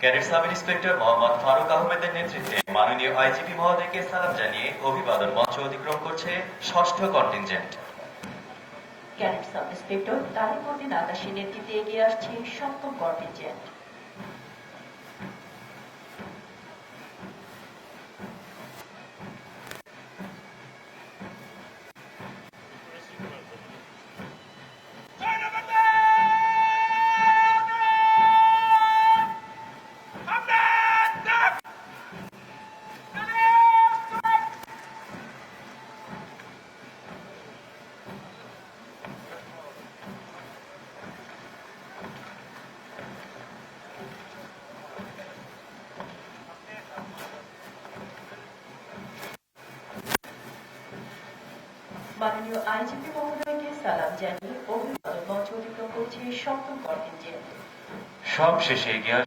Cadet sub inspector Mohammad Faruk আহমেদের নেতৃত্বে মাননীয় আইজিপি মহোদয়কে সালাম জানিয়ে অভিবাদন মঞ্চ অতিক্রম করছে ষষ্ঠ contingent. Cadet sub inspector Talimuddin আকাশের নেতৃত্বে এগিয়ে আসছে সপ্তম কন্টিনজেন্ট। মাননীয় আইনজীবী মহোদয়কে সালাম জানিয়ে অভিবাদন মঞ্চ অতিক্রম করছে সপ্তম কন্টিনজেন্ট সব শেষে এগিয়ে